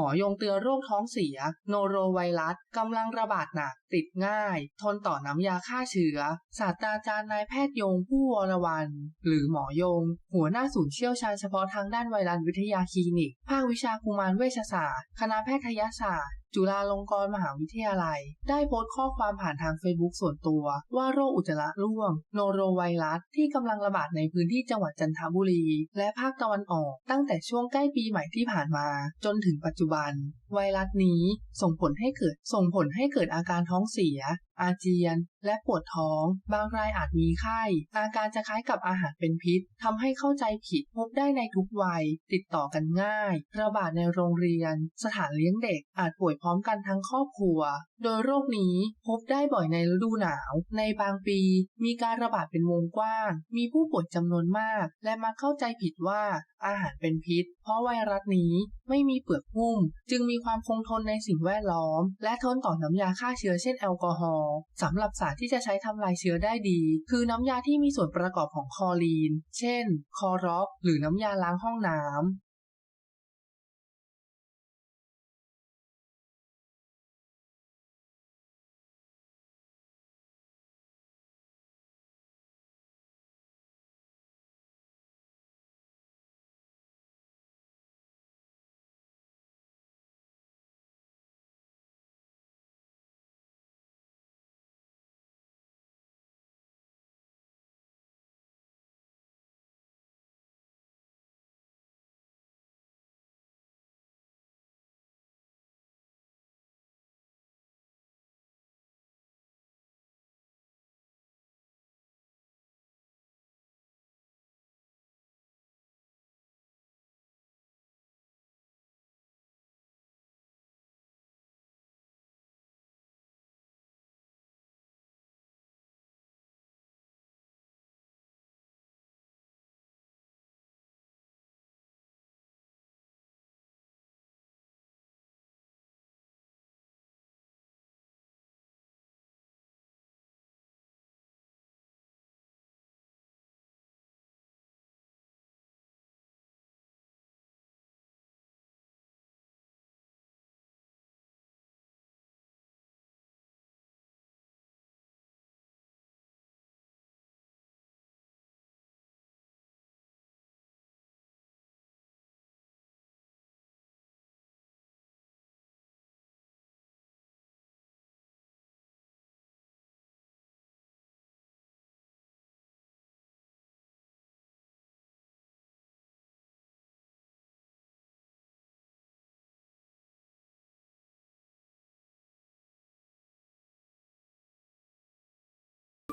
มอยงเตือนโรคท้องเสีย โนโรไวรัสกำลังระบาดหนัก ติดง่าย ทนต่อน้ำยาฆ่าเชื้อ ศาสตราจารย์นายแพทย์ยงผู้วรวัน หรือหมอยง หัวหน้าศูนย์เชี่ยวชาญเฉพาะทางด้านไวรัสวิทยาคลินิก ภาควิชากุมารเวชศาสตร์ คณะแพทยศาสตร์ จุฬาลงกรณ์มหาวิทยาลัย ได้โพสต์ข้อความผ่านทางเฟซบุ๊กส่วนตัว ว่าโรคอุจจาระร่วง โนโรไวรัส ที่กำลังระบาดในพื้นที่จังหวัดจันทบุรี และภาคตะวันออก ตั้งแต่ช่วงใกล้ปีใหม่ที่ผ่านมา จนถึงปัจจุบัน ไวรัสนี้ส่งผลให้เกิดส่งผลให้เกิดอาการท้องเสีย อาเจียน และปวดท้อง บางรายอาจมีไข้ อาการจะคล้ายกับอาหารเป็นพิษทำให้เข้าใจผิดพบได้ในทุกวัย ติดต่อกันง่าย ระบาดในโรงเรียน สถานเลี้ยงเด็ก อาจป่วยพร้อมกันทั้งครอบครัว โดยโรคนี้พบได้บ่อยในฤดูหนาว ในบางปี มีการระบาดเป็นวงกว้าง มีผู้ป่วยจำนวนมาก และมาเข้าใจผิดว่าอาหารเป็นพิษ เพราะไวรัสนี้ไม่มีเปลือกหุ้ม จึงมีความคงทนในสิ่งแวดล้อม และทนต่อน้ำยาฆ่าเชื้อเช่นแอลกอฮอล์สำหรับสารที่จะใช้ทำลายเชื้อได้ดี คือน้ำยาที่มีส่วนประกอบของคอลีน เช่น คอร็อก หรือน้ำยาล้างห้องน้ำ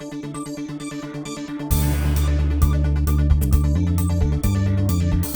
Thank you